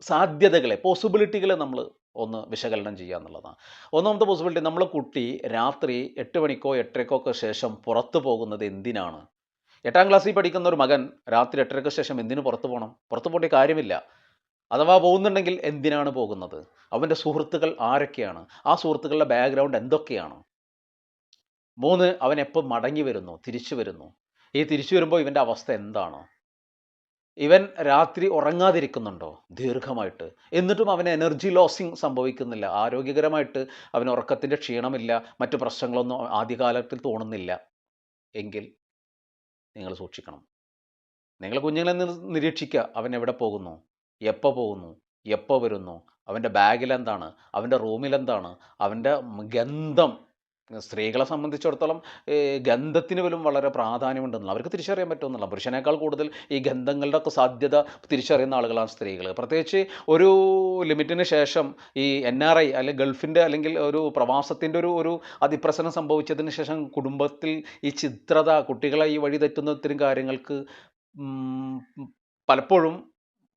സാധ്യതകളെ പോസിബിലിറ്റികളെ നമ്മൾ ഒന്ന് വിശകലനം ചെയ്യുക എന്നുള്ളതാണ്. ഒന്നാമത്തെ പോസിബിലിറ്റി നമ്മളെ കുട്ടി രാത്രി എട്ട് മണിക്കോ എട്ടരക്കോ ഒക്കെ ശേഷം പുറത്തു പോകുന്നത് എന്തിനാണ്? എട്ടാം ക്ലാസ്സിൽ പഠിക്കുന്ന ഒരു മകൻ രാത്രി എട്ടരയ്ക്ക് ശേഷം എന്തിനു പുറത്തു പോകണം പുറത്തു പോകേണ്ട കാര്യമില്ല. അഥവാ പോകുന്നുണ്ടെങ്കിൽ എന്തിനാണ് പോകുന്നത്? അവന്റെ സുഹൃത്തുക്കൾ ആരൊക്കെയാണ്? ആ സുഹൃത്തുക്കളുടെ ബാക്ക്ഗ്രൗണ്ട് എന്തൊക്കെയാണ്? മൂന്ന് അവൻ എപ്പോൾ മടങ്ങി വരുന്നു? തിരിച്ചു വരുന്നു. ഈ തിരിച്ചു വരുമ്പോൾ ഇവന്റെ അവസ്ഥ എന്താണ്? ഇവൻ രാത്രി ഉറങ്ങാതിരിക്കുന്നുണ്ടോ? ദീർഘമായിട്ട്. എന്നിട്ടും അവന് എനർജി ലോസിങ് സംഭവിക്കുന്നില്ല. ആരോഗ്യകരമായിട്ട് അവന് ഉറക്കത്തിന്റെ ക്ഷീണമില്ല. മറ്റു പ്രശ്നങ്ങളൊന്നും ആദ്യകാലത്തിൽ തോന്നുന്നില്ല. എങ്കിൽ നിങ്ങൾ സൂക്ഷിക്കണം. നിങ്ങൾ കുഞ്ഞുങ്ങളെ നിരീക്ഷിക്കുക. അവൻ എവിടെ പോകുന്നു? എപ്പോൾ പോകുന്നു? എപ്പോൾ വരുന്നു? അവന്റെ ബാഗിലെന്താണ്? അവന്റെ റൂമിലെന്താണ്? അവന്റെ ഗന്ധം സ്ത്രീകളെ സംബന്ധിച്ചിടത്തോളം ഗന്ധത്തിന് പോലും വളരെ പ്രാധാന്യമുണ്ടെന്നുള്ള അവർക്ക് തിരിച്ചറിയാൻ പറ്റുമെന്നുള്ള പുരുഷനേക്കാൾ കൂടുതൽ ഈ ഗന്ധങ്ങളുടെ ഒക്കെ സാധ്യത തിരിച്ചറിയുന്ന ആളുകളാണ് സ്ത്രീകൾ പ്രത്യേകിച്ച് ഒരു ലിമിറ്റിന് ശേഷം ഈ എൻ ആർ ഐ അല്ലെങ്കിൽ ഗൾഫിന്റെ അല്ലെങ്കിൽ ഒരു പ്രവാസത്തിന്റെ ഒരു ഒരു അതിപ്രസരം സംഭവിച്ചതിന് ശേഷം കുടുംബത്തിൽ ഈ ചിത്രത കുട്ടികളെ ഈ വഴി തെറ്റുന്ന ഇത്തരം കാര്യങ്ങൾക്ക് പലപ്പോഴും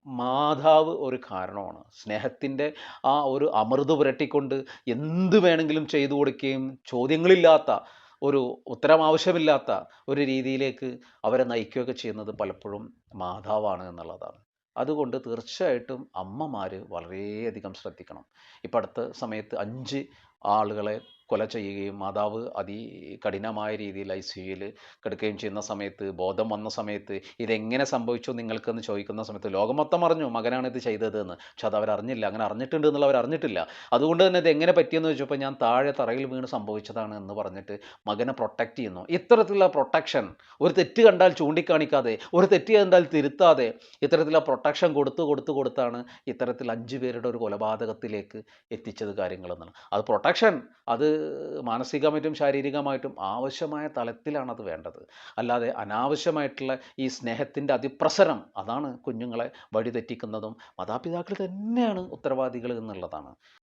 മാതാവ് ഒരു കാരണമാണ്. സ്നേഹത്തിന്റെ ആ ഒരു അമൃത് പുരട്ടിക്കൊണ്ട് എന്ത് വേണമെങ്കിലും ചെയ്തു കൊടുക്കുകയും ചോദ്യങ്ങളില്ലാത്ത ഒരു ഉത്തരം ആവശ്യമില്ലാത്ത ഒരു രീതിയിലേക്ക് അവരെ നയിക്കുകയൊക്കെ ചെയ്യുന്നത് പലപ്പോഴും മാതാവാണ് എന്നുള്ളതാണ്. അതുകൊണ്ട് തീർച്ചയായിട്ടും അമ്മമാർ വളരെയധികം ശ്രദ്ധിക്കണം. ഇപ്പം അടുത്ത സമയത്ത് അഞ്ച് ആളുകളെ കൊല ചെയ്യുകയും മാതാവ് അതികഠിനമായ രീതിയിൽ ഐ സി യുയിൽ കിടക്കുകയും ചെയ്യുന്ന സമയത്ത് ബോധം വന്ന സമയത്ത് ഇതെങ്ങനെ സംഭവിച്ചു നിങ്ങൾക്കെന്ന് ചോദിക്കുന്ന സമയത്ത് ലോകം മൊത്തം അറിഞ്ഞു മകനാണ് ഇത് ചെയ്തത് എന്ന് പക്ഷെ അത് അവരറിഞ്ഞില്ല. അങ്ങനെ അറിഞ്ഞിട്ടുണ്ട് എന്നുള്ള അവർ അറിഞ്ഞിട്ടില്ല. അതുകൊണ്ട് തന്നെ ഇത് എങ്ങനെ പറ്റിയെന്ന് ചോദിച്ചപ്പോൾ ഞാൻ താഴെ തറയിൽ വീണ് സംഭവിച്ചതാണ് എന്ന് പറഞ്ഞിട്ട് മകനെ പ്രൊട്ടക്റ്റ് ചെയ്യുന്നു. ഇത്തരത്തിലുള്ള പ്രൊട്ടക്ഷൻ ഒരു തെറ്റ് കണ്ടാൽ ചൂണ്ടിക്കാണിക്കാതെ ഒരു തെറ്റ് കണ്ടാൽ തിരുത്താതെ ഇത്തരത്തിലുള്ള പ്രൊട്ടക്ഷൻ കൊടുത്ത് കൊടുത്ത് കൊടുത്താണ് ഇത്തരത്തിൽ അഞ്ച് പേരുടെ ഒരു കൊലപാതകത്തിലേക്ക് എത്തിച്ചത് കാര്യങ്ങളെന്നാണ്. അത് പ്രൊട്ടക്ഷൻ അത് മാനസികമായിട്ടും ശാരീരികമായിട്ടും ആവശ്യമായ തലത്തിലാണ് അത് വേണ്ടത്. അല്ലാതെ അനാവശ്യമായിട്ടുള്ള ഈ സ്നേഹത്തിന്റെ അതിപ്രസരം അതാണ് കുഞ്ഞുങ്ങളെ വഴിതെറ്റിക്കുന്നതും മാതാപിതാക്കൾ തന്നെയാണ് ഉത്തരവാദികൾ എന്നുള്ളതാണ്.